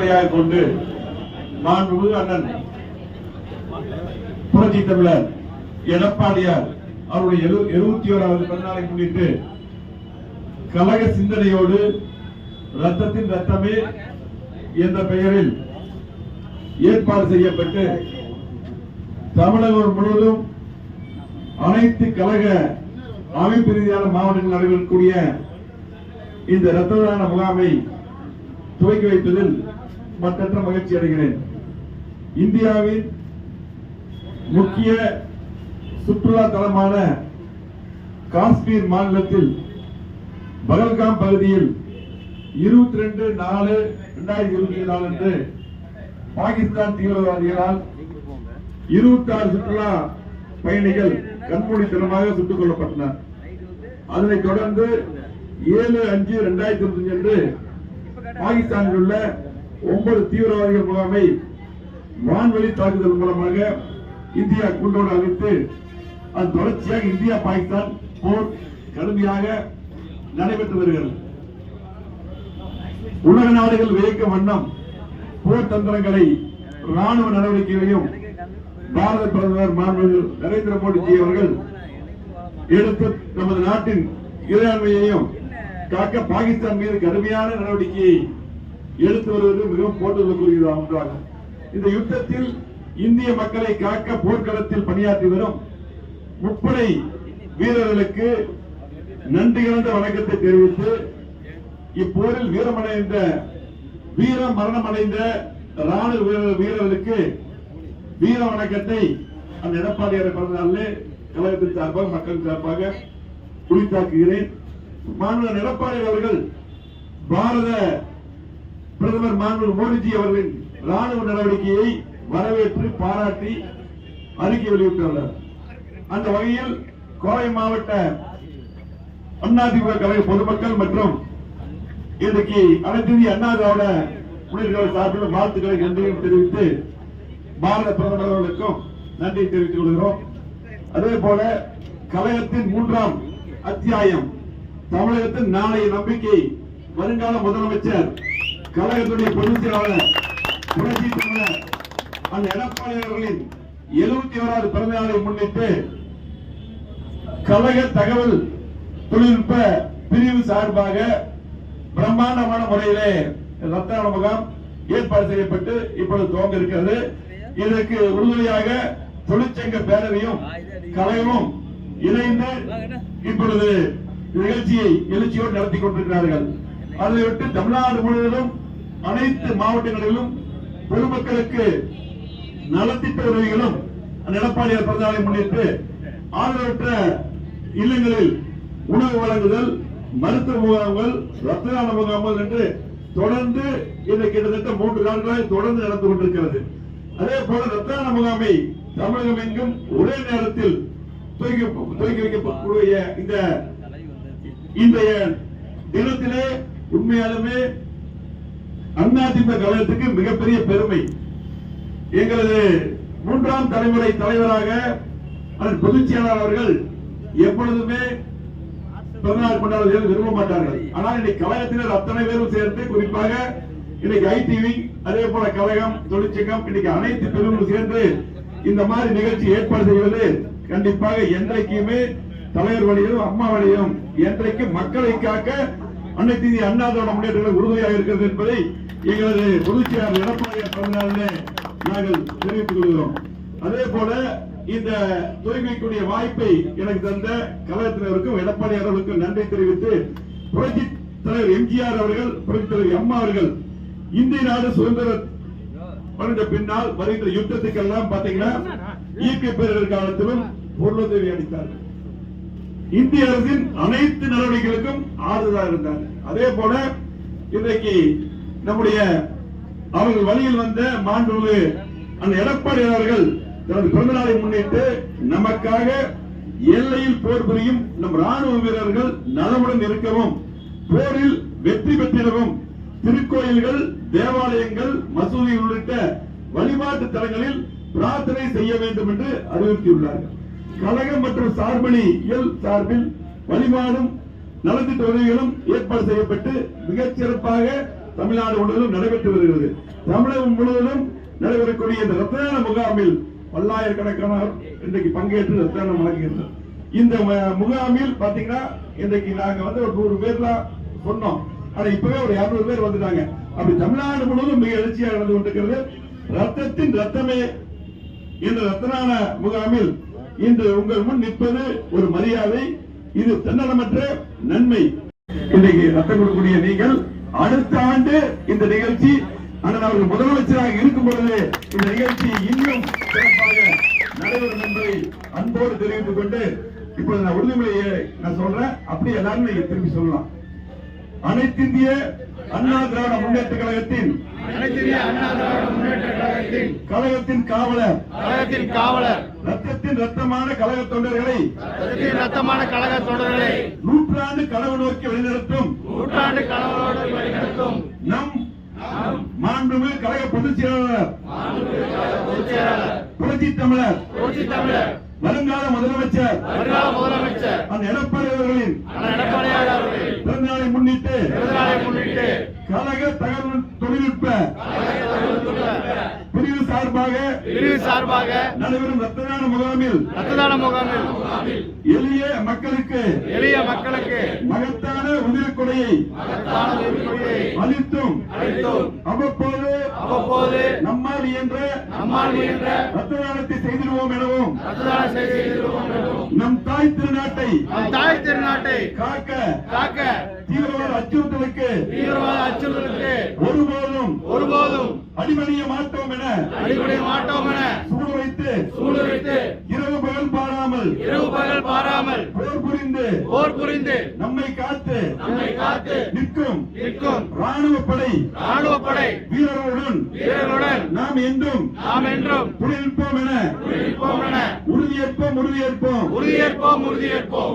அடிப்படையாக கொண்டு மாண்புமிகு அண்ணன் புரட்சி தமிழர் எடப்பாடியார் அவருடைய எழுபத்தி ஓராவது பிறந்தநாளை முன்னிட்டு கழக சிந்தனையோடு ரத்தத்தின் ரத்தமே என்ற பெயரில் ஏற்பாடு செய்யப்பட்டு தமிழகம் முழுவதும் அனைத்து கழக அமைப்பு ரீதியான மாவட்டங்கள் நடைபெறக்கூடிய இந்த இரத்த தான முகாமை துவக்கி வைப்பதில் மற்றற்ற மகிழ்ச்சி அடைகிறேன். இந்தியாவின் முக்கிய சுற்றுலா தலமான காஷ்மீர் மாநிலத்தில் பகல்காம் பகுதியில் இருபத்தி ரெண்டு நாலு இரண்டாயிரத்தி இருபத்தி நாலு அன்று பாகிஸ்தான் தீவிரவாதிகளால் இருபத்தி ஆறு சுற்றுலா பயணிகள் கண்மூடித்தனமாக சுட்டுக் கொல்லப்பட்டனர். அதனைத் தொடர்ந்து ஏழு அஞ்சு இரண்டாயிரத்தி இருபத்தி அன்று பாகிஸ்தானில் உள்ள ஒன்பது தீவிரவாதிகள் முகாமை வான்வெளி தாக்குதல் மூலமாக இந்தியா குண்டோடு அழித்து அது தொடர்ச்சியாக இந்தியா பாகிஸ்தான் போர் கடுமையாக நடைபெற்று வருகிறது. உலக நாடுகள் வியக்கும் வண்ணம் போர் தந்திரங்களை ராணுவ நடவடிக்கைகளையும் பாரத பிரதமர் மாண்பு நரேந்திர மோடிஜி அவர்கள் எடுத்து நமது நாட்டின் இறையாண்மையையும் காக்க பாகிஸ்தான் மீது கடுமையான நடவடிக்கையை எடுத்து வருவது மிகவும் போட்டுதலுக்குரிய ஒன்றாகும் இந்த யுத்தத்தில் இந்திய மக்களை காக்க போர்க்களத்தில் பணியாற்றி வரும் முப்படை வீரர்களுக்கு நன்றி கலந்த வணக்கத்தை தெரிவித்து இப்போரில் வீரமடைந்த வீர மரணமடைந்த ராணுவ வீரர் வீரர்களுக்கு வீர வணக்கத்தை அந்த எடப்பாடியாரை பிறந்த நாளிலே கழகத்தின் சார்பாக மக்கள் சார்பாக குறித்தாக்குகிறேன் மாநில எடப்பாடி அவர்கள் பாரத பிரதமர் மாண்பு மோடிஜி அவர்களின் ராணுவ நடவடிக்கையை வரவேற்று பாராட்டி அறிக்கை வெளியிட்டுள்ளார் அந்த வகையில் கோவை மாவட்ட அதிமுக கலை பொதுமக்கள் மற்றும் இன்றைக்கு அனைத்து இந்திய அண்ணா திராவிட முன்னேற்ற சார்பில் வாழ்த்துக்களை நன்றியும் தெரிவித்து பாரத பிரதமர் அவர்களுக்கும் நன்றி தெரிவித்துக் கொள்கிறோம். அதே போல கலையத்தின் மூன்றாம் அத்தியாயம் தமிழகத்தின் நாளைய நம்பிக்கை வருங்கால முதலமைச்சர் கழகத்துடைய பொதுச் செயலாளர் புரட்சி தமிழர் அந்த எடப்பாடி அவர்களின் எழுபத்தி ஓராவது பிறந்த நாளை முன்னிட்டு கழக தகவல் தொழில்நுட்ப பிரிவு சார்பாக பிரம்மாண்டமான முறையிலே ரத்த முகாம் ஏற்பாடு செய்யப்பட்டு இப்பொழுது துவங்க இருக்கிறது. இதற்கு உறுதுணையாக தொழிற்சங்க பேரவையும் கழகமும் இணைந்து இப்பொழுது நிகழ்ச்சியை எழுச்சியோடு நடத்தி கொண்டிருக்கிறார்கள். அதை விட்டு தமிழ்நாடு முழுவதும் அனைத்து மாவட்டங்களிலும் பொதுமக்களுக்கு நலத்திட்ட உதவிகளும் எடப்பாடியார் பிறந்தநாளை முன்னிட்டு ஆதரவற்ற இல்லங்களில் உணவு வழங்குதல் மருத்துவ முகாம்கள் ரத்த தான முகாம்கள் என்று தொடர்ந்து இது கிட்டத்தட்ட மூன்று நாட்களாக தொடர்ந்து நடந்து கொண்டிருக்கிறது. அதே போல ரத்தான முகாமை தமிழகம் எங்கும் ஒரே நேரத்தில் துவக்கி துவக்கி வைக்கக்கூடிய இந்த இன்றைய தினத்திலே உண்மையாலுமே அதிமுக கழகத்துக்கு மிகப்பெரிய பெருமை. எங்களது மூன்றாம் தலைமுறை தலைவராக அதன் பொதுச் செயலாளர் அவர்கள் எப்பொழுதுமே பிறந்தநாள் விரும்ப மாட்டார்கள். ஆனால் இன்னைக்கு கழகத்தினர் அத்தனை பேரும் சேர்ந்து குறிப்பாக இன்னைக்கு ஐடிவி அதே போல கழகம் தொழிற்சங்கம் இன்னைக்கு அனைத்து பிரிவுகளும் சேர்ந்து இந்த மாதிரி நிகழ்ச்சி ஏற்பாடு செய்வது கண்டிப்பாக என்றைக்குமே தலைவர் வழியிலும் அம்மா வழியிலும் என்றைக்கு மக்களை காக்க அன்னை தீதி அண்ணாதோட முன்னேற்றங்கள் உறுதியாக இருக்கிறது என்பதை எங்களது பொதுச் செயலாளர் எடப்பாடியார் பிறந்தநாளிலே நாங்கள் தெரிவித்துக் கொள்கிறோம். அதே போல இந்த தூய்மைக்குரிய வாய்ப்பை எனக்கு தந்த கழகத்தினருக்கும் எடப்பாடி அவர்களுக்கும் நன்றி தெரிவித்து புரட்சி தலைவர் எம்ஜிஆர் அவர்கள் புரட்சி தலைவர் அம்மா அவர்கள் இந்திய நாடு சுதந்திர வருகின்ற பின்னால் வருகின்ற யுத்தத்துக்கெல்லாம் பாத்தீங்கன்னா இயற்கை பேரிடர் காலத்திலும் பொருளுதவி அளித்தார்கள். இந்திய அரசின் அனைத்து நடவடிக்கைகளுக்கும் ஆறுதலாக இருந்தார். அதே போல இன்றைக்கு நம்முடைய அவர்கள் வழியில் வந்த மாண்புமிகு அந்த எடப்பாடி அவர்கள் தனது பிறந்த நாளை முன்னிட்டு நமக்காக எல்லையில் போர் புரியும் நம் ராணுவ வீரர்கள் நலமுடன் இருக்கவும் போரில் வெற்றி பெற்றிடவும் திருக்கோயில்கள் தேவாலயங்கள் மசூதி உள்ளிட்ட வழிபாட்டு தலங்களில் பிரார்த்தனை செய்ய வேண்டும் என்று அறிவுறுத்தியுள்ளார்கள். கழகம் மற்றும் சார்பணி இயல் சார்பில் வழிபாடும் நலத்திட்ட உதவிகளும் ஏற்பாடு செய்யப்பட்டு மிகச் சிறப்பாக தமிழ்நாடு முழுவதும் நடைபெற்று வருகிறது. தமிழகம் முழுவதும் நடைபெறக்கூடிய இந்த ரத்தான முகாமில் பல்லாயிரக்கணக்கானோர் இன்றைக்கு பங்கேற்று ரத்தானம் வழங்குகின்றனர் இந்த முகாமில் பாத்தீங்கன்னா இன்றைக்கு நாங்க வந்து ஒரு நூறு பேர்லாம் சொன்னோம். ஆனா இப்பவே ஒரு இருநூறு பேர் வந்துட்டாங்க. அப்படி தமிழ்நாடு முழுவதும் மிக எழுச்சியாக நடந்து கொண்டிருக்கிறது. ரத்தத்தின் ரத்தமே இந்த ரத்தனான முகாமில் இன்று உங்கள் முன் நிற்பது ஒரு மரியாதை இது தன்னலமற்ற நன்மை. இன்றைக்கு ரத்தம் கொடுக்கக்கூடிய நீங்கள் அடுத்த ஆண்டு இந்த நிகழ்ச்சி ஆனால் அவர்கள் முதலமைச்சராக இருக்கும் பொழுது இந்த நிகழ்ச்சி இன்னும் சிறப்பாக நடைபெறும் என்பதை அன்போடு தெரிவித்துக் கொண்டு இப்போது நான் உறுதிமொழியை நான் சொல்றேன் அப்படியே எல்லாரும் நீங்க திரும்பி சொல்லலாம். அனைத்திந்திய அண்ணா திராவிட முன்னேற்ற கழகத்தின் கழகத்தின் காவலர். கழகத்தின் காவலர். ரத்தத்தின் ரத்தமான கழக தொண்டர்களை ரத்தமான கழக தொடர்களை நூற்றாண்டு கனவு நோக்கி வழிநடத்தும். நூற்றாண்டு கனவோடு வழிநடத்தும். நம் மாண்புமிகு கழக பொதுச் செயலாளர். பொதுச் செயலாளர். புரட்சி தமிழர். புரட்சி தமிழர். வருங்கால முதலமைச்சர். முதலமைச்சர். அந்த எடப்பாடி அவர்களின். பிறந்தநாளை முன்னிட்டு. கழக தகவல் தொழில்நுட்ப. பிரிவு சார்பாக. பிரிவு சார்பாக. நடைபெறும் ரத்ததான முகாமில். ரத்ததான முகாமில். எளிய மக்களுக்கு. எளிய மக்களுக்கு. மகத்தான மகத்தான உறுதிமொழியை அளித்தும் அவ்வப்போது அவ்வப்போது நம்மால் என்ற நம்மால் முயன்ற ரத்த தானத்தை செய்திடுவோம் எனவும். ரத்ததான செய்திருக்கிறோம் என்றும் நம் தாய் திருநாட்டை நம் தாய் திருநாட்டை காக்க காக்க தீவிரவாத அச்சுறுத்தலுக்கு தீவிரவாத அச்சுறுத்தலுக்கு ஒருபோதும் ஒருபோதும் அடிமணிய மாட்டோம் என அடிப்படை மாட்டோம் என சூடு வைத்து சூளுரைத்து இரவு பகல் பாராமல் இரவு பகல் பாராமல் போர் புரிந்து போர் புரிந்து நம்மை நாம் என்றும் நாம் என்றும் நிற்போம் என உறுதியேற்போம் உறுதியேற்போம். உறுதியேற்போம் உறுதியேற்போம்.